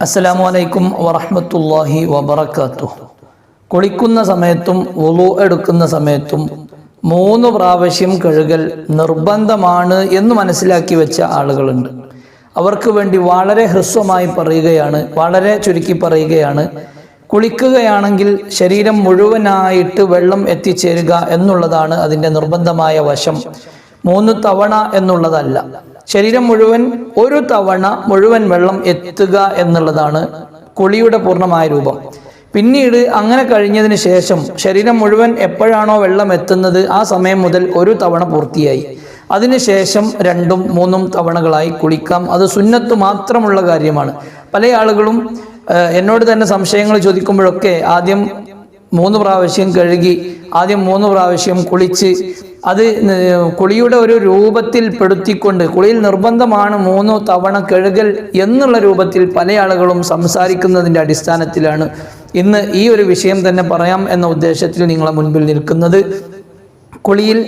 അസ്സലാമു അലൈക്കും വറഹമത്തല്ലാഹി വബറകാതുഹു കുളിക്കുന്ന സമയത്തും ഒളു എടുക്കുന്ന സമയത്തും മൂന്ന് പ്രാവശ്യം കഴുകൽ നിർബന്ധമാണ് എന്ന് മനസ്സിലാക്കി വെച്ച ആളുകളുണ്ട്. അവർക്ക് വേണ്ടി വളരെ ഹ്രസ്വമായി പറയുകയാണ് വളരെ ചുരുക്കി പറയുകയാണ് കുളിക്കുകയാണെങ്കിൽ ശരീരം മുഴുവനായിട്ട് വെള്ളം എത്തിച്ചേരുക എന്നുള്ളതാണ് അതിന്റെ നിർബന്ധമായ വശം. മൂന്ന് തവണ എന്നുള്ളതല്ല. ശരീരം മുഴുവൻ ഒരു തവണ മുഴുവൻ വെള്ളം എത്തുക എന്നുള്ളതാണ് കുളിയുടെ പൂർണമായ രൂപം. പിന്നീട് അങ്ങനെ കഴിഞ്ഞതിന് ശേഷം ശരീരം മുഴുവൻ എപ്പോഴാണോ വെള്ളം എത്തുന്നത് ആ സമയം മുതൽ ഒരു തവണ പൂർത്തിയായി. അതിനുശേഷം രണ്ടും മൂന്നും തവണകളായി കുളിക്കാം. അത് സുന്നത്ത് മാത്രമുള്ള കാര്യമാണ്. പല ആളുകളും എന്നോട് തന്നെ സംശയങ്ങൾ ചോദിക്കുമ്പോഴൊക്കെ ആദ്യം മൂന്ന് പ്രാവശ്യം കഴുകി ആദ്യം മൂന്ന് പ്രാവശ്യം കുളിച്ച് അത് കുളിയുടെ ഒരു രൂപത്തിൽ പെടുത്തിക്കൊണ്ട് കുളിയിൽ നിർബന്ധമാണ് മൂന്ന് തവണ കഴുകൽ എന്നുള്ള രൂപത്തിൽ പല ആളുകളും സംസാരിക്കുന്നതിന്റെ അടിസ്ഥാനത്തിലാണ്. ഇന്ന് ഈ ഒരു വിഷയം തന്നെ പറയാം എന്ന ഉദ്ദേശത്തിൽ നിങ്ങളെ മുൻപിൽ നിൽക്കുന്നത്. കുളിയിൽ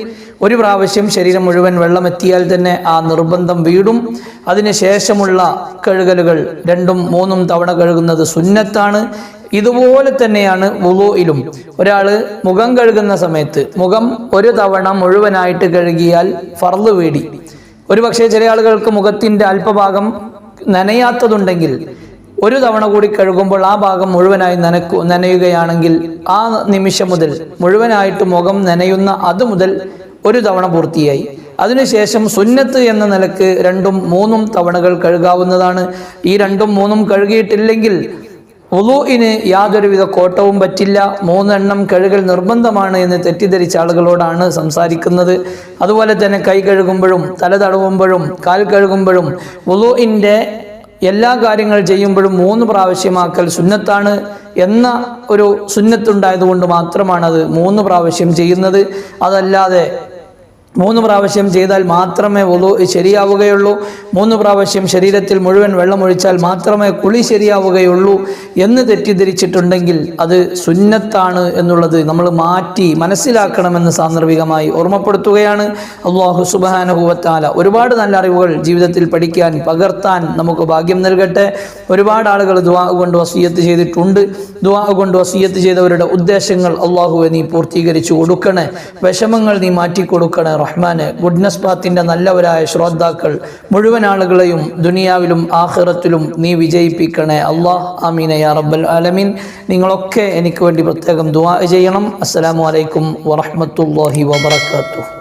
ഒരു പ്രാവശ്യം ശരീരം മുഴുവൻ വെള്ളമെത്തിയാൽ തന്നെ ആ നിർബന്ധം വീടും. അതിനുശേഷമുള്ള കഴുകലുകൾ രണ്ടും മൂന്നും തവണ കഴുകുന്നത് സുന്നത്താണ്. ഇതുപോലെ തന്നെയാണ് വുളുയിലും ഒരാൾ മുഖം കഴുകുന്ന സമയത്ത് മുഖം ഒരു തവണ മുഴുവനായിട്ട് കഴുകിയാൽ ഫർൾ വേടി. ഒരു പക്ഷേ ചില ആളുകൾക്ക് മുഖത്തിന്റെ അല്പഭാഗം നനയാത്തതുണ്ടെങ്കിൽ ഒരു തവണ കൂടി കഴുകുമ്പോൾ ആ ഭാഗം മുഴുവനായി നനക്കു നനയുകയാണെങ്കിൽ ആ നിമിഷം മുതൽ മുഴുവനായിട്ട് മുഖം നനയുന്ന അത് മുതൽ ഒരു തവണ പൂർത്തിയായി. അതിനുശേഷം സുന്നത്ത് എന്ന നിലയ്ക്ക് രണ്ടും മൂന്നും തവണകൾ കഴുകാവുന്നതാണ്. ഈ രണ്ടും മൂന്നും കഴുകിയിട്ടില്ലെങ്കിൽ ഉളുവിന് യാതൊരുവിധ കോട്ടവും പറ്റില്ല. മൂന്നെണ്ണം കഴുകൽ നിർബന്ധമാണ് എന്ന് തെറ്റിദ്ധരിച്ച ആളുകളോടാണ് സംസാരിക്കുന്നത്. അതുപോലെ തന്നെ കൈ കഴുകുമ്പോഴും തല തടവുമ്പോഴും കാൽ കഴുകുമ്പോഴും ഉളുവിന്റെ എല്ലാ കാര്യങ്ങൾ ചെയ്യുമ്പോഴും മൂന്ന് പ്രാവശ്യമാക്കൽ സുന്നത്താണ് എന്ന ഒരു സുന്നത്തുണ്ടായതുകൊണ്ട് മാത്രമാണ് അത് മൂന്ന് പ്രാവശ്യം ചെയ്യുന്നത്. അതല്ലാതെ മൂന്ന് പ്രാവശ്യം ചെയ്താൽ മാത്രമേ ഒതു ശരിയാവുകയുള്ളൂ. മൂന്ന് പ്രാവശ്യം ശരീരത്തിൽ മുഴുവൻ വെള്ളമൊഴിച്ചാൽ മാത്രമേ കുളി ശരിയാവുകയുള്ളൂ എന്ന് തെറ്റിദ്ധരിച്ചിട്ടുണ്ടെങ്കിൽ അത് സുന്നത്താണ് എന്നുള്ളത് നമ്മൾ മാറ്റി മനസ്സിലാക്കണമെന്ന് സാന്ദർഭികമായി ഓർമ്മപ്പെടുത്തുകയാണ്. അള്ളാഹു സുബാനുഭവത്താല ഒരുപാട് നല്ല അറിവുകൾ ജീവിതത്തിൽ പഠിക്കാൻ പകർത്താൻ നമുക്ക് ഭാഗ്യം നൽകട്ടെ. ഒരുപാട് ആളുകൾ ദുവാ കൊണ്ട് വസീയത്ത് ചെയ്തിട്ടുണ്ട്. ദുവാ കൊണ്ട് വസീയത്ത് ചെയ്തവരുടെ ഉദ്ദേശങ്ങൾ അള്ളാഹുവെ നീ പൂർത്തീകരിച്ചു കൊടുക്കണേ. വിഷമങ്ങൾ നീ മാറ്റി കൊടുക്കണേ റഹ്മാനെ ഗുഡ്നസ് പാത്തിന്റെ നല്ലവരായ ശ്രോതാക്കൾ മുഴുവൻ ആളുകളെയും ദുനിയാവിലും ആഹ്റത്തിലും നീ വിജയിപ്പിക്കണേ. അള്ളാഹ് ആമീന യാ റബ്ബൽ ആലമീൻ. നിങ്ങളൊക്കെ എനിക്ക് വേണ്ടി പ്രത്യേകം ദുവാ ചെയ്യണം. അസ്സലാമു അലൈക്കും വറഹമത്തല്ലാഹി വബറകാതുഹു.